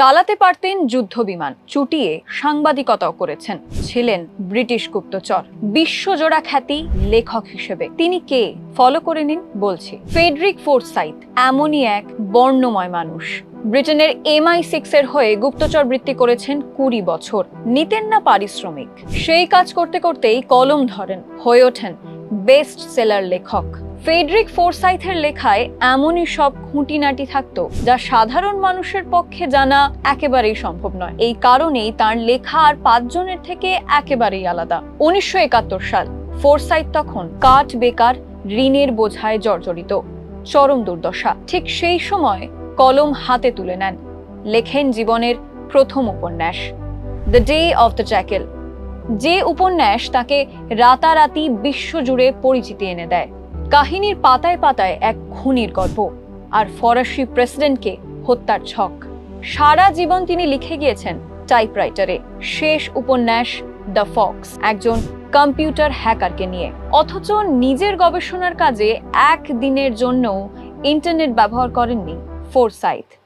চালাতে পারতেন যুদ্ধ বিমান চুটিয়ে সাংবাদিকতাও করেছেন। ছিলেন ব্রিটিশ গুপ্তচর, বিশ্বজোড়া খ্যাতি লেখক হিসেবে। তিনি কে? ফলো করে নিন, বলছি। ফেডরিক ফোর্সাইট এমনই এক বর্ণময় মানুষ। ব্রিটেনের এমআই সিক্স এর হয়ে গুপ্তচর বৃত্তি করেছেন কুড়ি বছর। নিতেন না পারিশ্রমিক। সেই কাজ করতে করতেই কলম ধরেন, হয়ে ওঠেন বেস্ট সেলার লেখক। ফেডরিক ফোরসাইথের লেখায় এমনই সব খুঁটিনাটি থাকতো যা সাধারণ মানুষের পক্ষে জানা একেবারেই সম্ভব নয়। এই কারণেই তার লেখা আর পাঁচজনের থেকে একেবারেই আলাদা। উনিশশো একাত্তর সাল, ফোরসাইথ তখন কাঠ বেকার, ঋণের বোঝায় জর্জরিত, চরম দুর্দশা। ঠিক সেই সময় কলম হাতে তুলে নেন, লেখেন জীবনের প্রথম উপন্যাস, the day of the jackal যে উপন্যাস তাকে রাতারাতি বিশ্বজুড়ে পরিচিতি এনে দেয়। কাহিনীর পাতায় পাতায় এক খুনির গল্প আর ফরাসি প্রেসিডেন্টকে হত্যার ছক। সারা জীবন তিনি লিখে গিয়েছেন টাইপরাইটারে। শেষ উপন্যাস দ্য ফক্স, একজন কম্পিউটার হ্যাকারকে নিয়ে। অথচ নিজের গবেষণার কাজে একদিনের জন্য ইন্টারনেট ব্যবহার করেননি ফোরসাইথ।